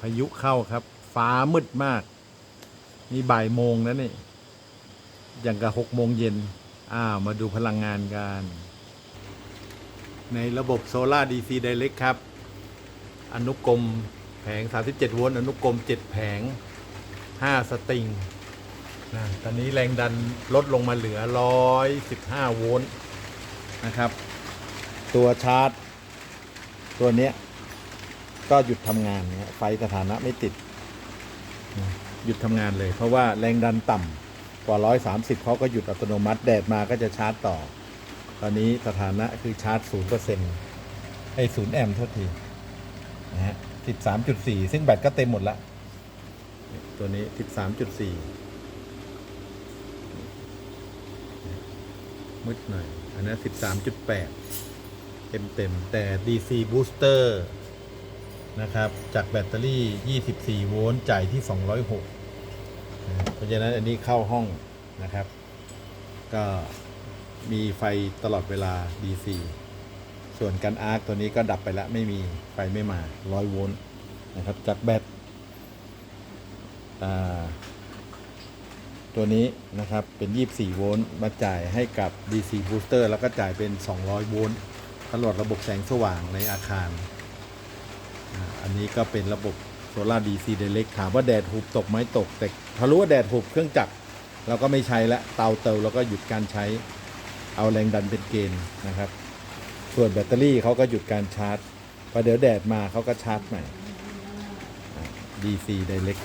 พายุเข้าครับ ฟ้ามืดมาก นี่บ่ายโมงแล้วนี่ อย่างกับหกโมงเย็นอ้าวมาดูพลังงานกัน ในระบบโซลาร์ดีซีไดเ c กครับ อนุกรมแผง 37 โวลต์อนุกรม 7 แผง 5 สตริงนะตอนนี้แรงดันลดลงมาเหลือ 115 โวลต์นะครับ ตัวชาร์จ ตัวเนี้ย ก็หยุดทำงานเนี่ยไฟสถานะไม่ติด หยุดทำงานเลย เพราะว่าแรงดันต่ำกว่า 130เขาก็หยุดอัตโนมัติแดดมาก็จะชาร์จต่อ ตอนนี้สถานะคือชาร์จ0%ไอ้0แอมป์เท่าทีนะฮะ13.4 ซึ่งแบตก็เต็มหมดละตัวนี้ 13.4 มืดหน่อย อันนั้น13.8 เต็มเต็มแต่ DC booster นะครับ จากแบตเตอรี่ 24 โวลต์จ่ายที่ 206นะเพราะฉะนั้นอันนี้เข้าห้องนะครับ ก็มีไฟตลอดเวลา DC ส่วนกันอาร์คตัวนี้ก็ดับไปแล้วไม่มีไฟไม่มา 100 โวลต์นะครับ จากแบตตัวนี้นะครับเป็น 24 โวลต์มาจ่ายให้กับ DC booster แล้วก็จ่ายเป็น 200 โวลต์ตลอดระบบแสงสว่างในอาคาร อันนี้ก็เป็นระบบโซลาร์ดีซีเดเล็กถามว่าแดดหุบตกไหมตก แต่ถ้ารู้ว่าแดดหุบเครื่องจักรเราก็ไม่ใช้ละเตาเตาเราก็หยุดการใช้เอาแรงดันเป็นเกณฑ์นะครับ ส่วนแบตเตอรี่เขาก็หยุดการชาร์จพอเดี๋ยวแดดมาเขาก็ชาร์จใหม่ DC Direct